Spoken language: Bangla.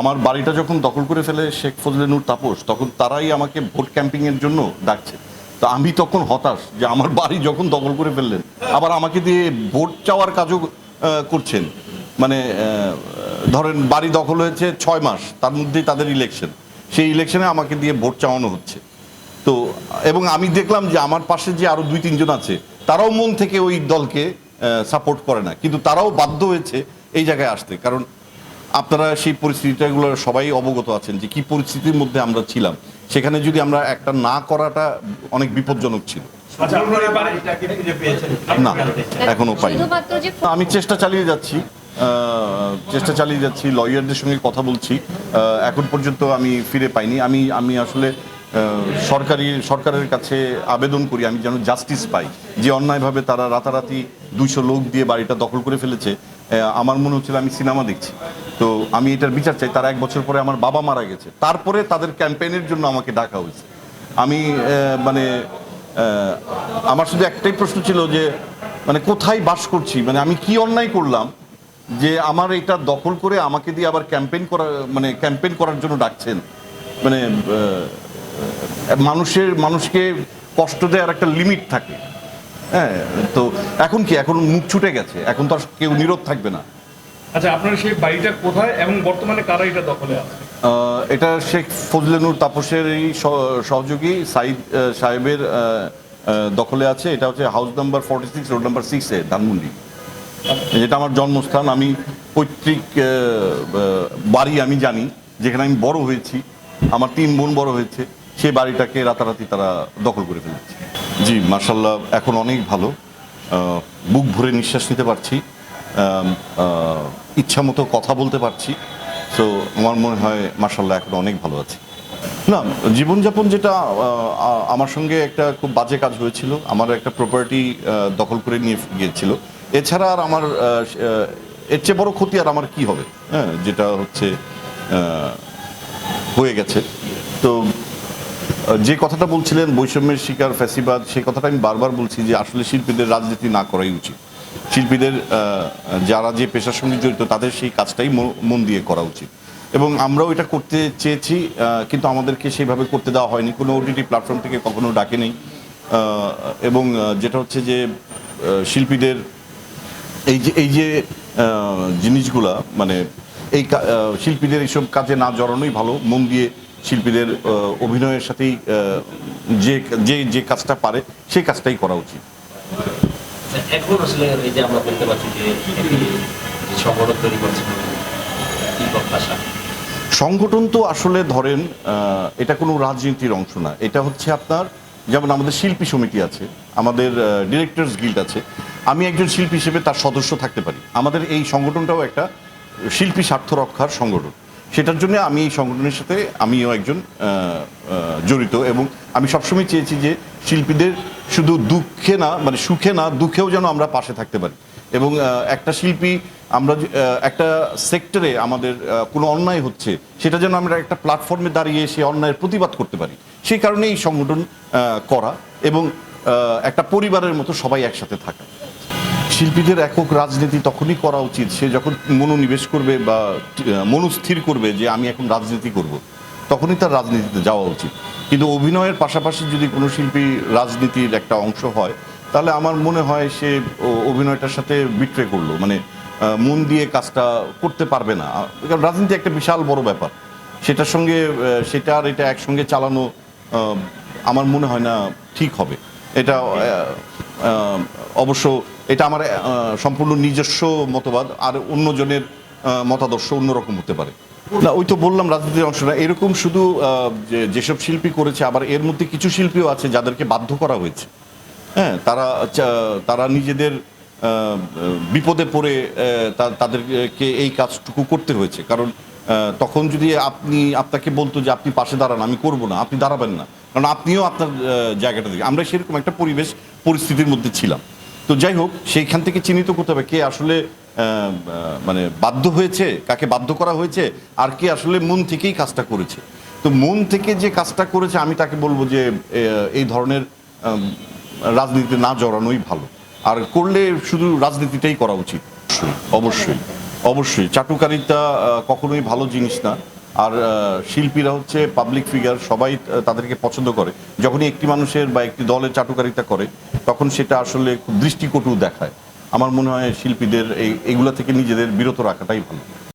আমার বাড়িটা যখন দখল করে ফেলে শেখ ফজলে নূর তাপস, তখন তারাই আমাকে ভোট ক্যাম্পিংয়ের জন্য ডাকছে। তো আমি তখন হতাশ যে আমার বাড়ি যখন দখল করে ফেললেন, আবার আমাকে দিয়ে ভোট চাওয়ার কাজও করছেন। মানে ধরেন বাড়ি দখল হয়েছে ছয় মাস, তার মধ্যেই তাদের ইলেকশন সেই ইলেকশনে আমাকে দিয়ে ভোট চাওয়ানো হচ্ছে। তো, এবং আমি দেখলাম যে আমার পাশে যে আরও দুই, তিনজন আছে, তারাও মন থেকে ওই দলকে সাপোর্ট করে না। কিন্তু তারাও বাধ্য হয়েছে এই জায়গায় আসতে। কারণ আপনারা সেই পরিস্থিতিটাগুলো সবাই অবগত আছেন যে কি পরিস্থিতির মধ্যে আমরা ছিলাম। সেখানে যদি আমরা একটা না করাটা অনেক বিপজ্জনক ছিল। আচ্ছা না এখনও যে আমি চেষ্টা চালিয়ে যাচ্ছি চেষ্টা চালিয়ে যাচ্ছি লয়ারদের সঙ্গে কথা বলছি এখন পর্যন্ত আমি ফিরে পাইনি। আমি আমি আসলে সরকারি সরকারের কাছে আবেদন করি আমি যেন জাস্টিস পাই। যে অন্যায়ভাবে তারা রাতারাতি দুইশো লোক দিয়ে বাড়িটা দখল করে ফেলেছে আমার মনে হচ্ছিল আমি সিনেমা দেখছি। তো আমি এটার বিচার চাই, তার এক বছর পরে আমার বাবা মারা গেছে। তারপরে তাদের ক্যাম্পেইনের জন্য আমাকে ডাকা হয়েছে। আমি মানে আমার শুধু একটাই প্রশ্ন ছিল যে মানে কোথায় বাস করছি? মানে আমি কি অন্যায় করলাম যে আমার এটা দখল করে আমাকে দিয়ে আবার ক্যাম্পেইন করা মানে ক্যাম্পেইন করার জন্য ডাকছেন? মানে মানুষের, মানুষকে কষ্ট দেওয়ার একটা লিমিট থাকে। হ্যাঁ তো এখন কি? এখন মুখ ছুটে গেছে। এখন তো আর কেউ নীরব থাকবে না। আচ্ছা আপনার সেই বাড়িটা কোথায় এবং বর্তমানে কারা এটা দখলে আছে? এটা শেখ ফজলেনুর তাপসের এই সহ- সহযোগী সাইদ সাহেবের দখলে আছে। এটা হচ্ছে house number forty six road number সিক্সে ধানমন্ডি। যেটা আমার জন্মস্থান। আমি পৈতৃক বাড়ি আমি জানি যেখানে আমি বড় হয়েছি। আমার তিন বোন বড় হয়েছে। সেই বাড়িটাকে রাতারাতি তারা দখল করে ফেলেছে। জি মার্শাল্লাহ এখন অনেক ভালো। বুক ভরে নিঃশ্বাস নিতে পারছি। ইচ্ছা মতো কথা বলতে পারছি। তো আমার মনে হয় মার্শাল্লাহ এখন অনেক ভালো আছে। না, জীবনযাপন যেটা আমার সঙ্গে একটা খুব বাজে কাজ হয়েছিল। আমার একটা প্রপার্টি দখল করে নিয়ে গিয়েছিল। এছাড়া আর আমার এর চেয়ে বড় ক্ষতি আর আমার কি হবে? হ্যাঁ যেটা হচ্ছে হয়ে গেছে। তো যে কথাটা বলছিলেন বৈষম্যের শিকার, ফ্যাসিবাদ, সেই কথাটা আমি বারবার বলছি যে আসলে শিল্পীদের রাজনীতি না করাই উচিত। শিল্পীদের যারা যে পেশার সঙ্গে জড়িত, তাদের সেই কাজটাই মন দিয়ে করা উচিত। এবং আমরাও এটা করতে চেয়েছি কিন্তু আমাদেরকে সেইভাবে করতে দেওয়া হয়নি। কোনো ওটিটি প্ল্যাটফর্ম থেকে কখনো ডাকে নেই। এবং যেটা হচ্ছে যে শিল্পীদের এই যে এই যে জিনিসগুলা মানে এই শিল্পীদের এইসব কাজে না জড়ানোই ভালো। মন দিয়ে শিল্পীদের অভিনয়ের সাথেই যে যে যে কাজটা পারে সেই কাজটাই করা উচিত। এখন আসলে এই যে আমরা বলতে পারছি যে সংগঠন তৈরি করছে সংগঠন তো আসলে ধরেন এটা কোনো রাজনীতির অংশ না। এটা হচ্ছে আপনার যেমন আমাদের শিল্পী সমিতি আছে আমাদের ডিরেক্টরস গিল্ড আছে। আমি একজন শিল্পী হিসেবে তার সদস্য থাকতে পারি। আমাদের এই সংগঠনটাও একটা শিল্পী স্বার্থ রক্ষার সংগঠন। সেটার জন্য আমি এই সংগঠনের সাথে আমিও একজন জড়িত এবং আমি সবসময় চেয়েছি যে শিল্পীদের শুধু দুঃখে না মানে সুখে না, দুঃখেও যেন আমরা পাশে থাকতে পারি। এবং একটা শিল্পী আমরা একটা সেক্টরে আমাদের কোনো অন্যায় হচ্ছে, সেটা যেন আমরা একটা প্ল্যাটফর্মে দাঁড়িয়ে সেই অন্যায়ের প্রতিবাদ করতে পারি। সেই কারণে এই সংগঠন করা এবং একটা পরিবারের মতো সবাই একসাথে থাকা। শিল্পীদের একক রাজনীতি তখনই করা উচিত। সে যখন মনোনিবেশ করবে বা মনস্থির করবে যে আমি এখন রাজনীতি করব, তখনই তার রাজনীতিতে যাওয়া উচিত। কিন্তু অভিনয়ের পাশাপাশি যদি কোনো শিল্পী রাজনীতির একটা অংশ হয়, তাহলে আমার মনে হয় সে অভিনয়টার সাথে বিট্রে করল। মানে মন দিয়ে কাজটা করতে পারবে না। কারণ রাজনীতি একটা বিশাল বড় ব্যাপার। সেটার সঙ্গে সেটা আর এটা একসঙ্গে চালানো আমার মনে হয় না ঠিক হবে। এটা অবশ্য এটা আমার সম্পূর্ণ নিজস্ব মতবাদ, আর অন্যজনের মতাদর্শ অন্যরকম হতে পারে। না, ওই তো বললাম রাজনীতির অংশ না এরকম শুধু যেসব শিল্পী করেছে, আবার এর মধ্যে কিছু শিল্পীও আছে যাদেরকে বাধ্য করা হয়েছে। হ্যাঁ তারা চা- তারা নিজেদের বিপদে পড়ে তাদেরকে এই কাজটুকু করতে হয়েছে। কারণ তখন যদি আপনি, আপনাকে বলতো যে আপনি পাশে দাঁড়ান, আমি করব না, আপনি দাঁড়াবেন না। কারণ আপনিও আপনার জায়গাটা দিকে আমরা সেরকম একটা পরিবেশ, পরিস্থিতির মধ্যে ছিলাম। তো যাই হোক, সেইখান থেকে চিহ্নিত করতে হবে কে আসলে মানে বাধ্য হয়েছে, কাকে বাধ্য করা হয়েছে, আর কে আসলে মন থেকেই কাজটা করেছে। তো মন থেকে যে কাজটা করেছে, আমি তাকে বলব যে এই ধরনের রাজনীতিতে না জড়ানোই ভালো। আর করলে শুধু রাজনীতিটাই করা উচিত। অবশ্যই অবশ্যই। অবশ্যই চাটুকারিতা কখনোই ভালো জিনিস না। আর শিল্পীরা হচ্ছে পাবলিক ফিগার সবাই তাদেরকে পছন্দ করে। যখনই একটি মানুষের বা একটি দলের চাটুকারিতা করে, তখন সেটা আসলে খুব দৃষ্টিকটু দেখায়। আমার মনে হয় শিল্পীদের এই, এগুলো থেকে নিজেদের বিরত রাখাটাই ভালো।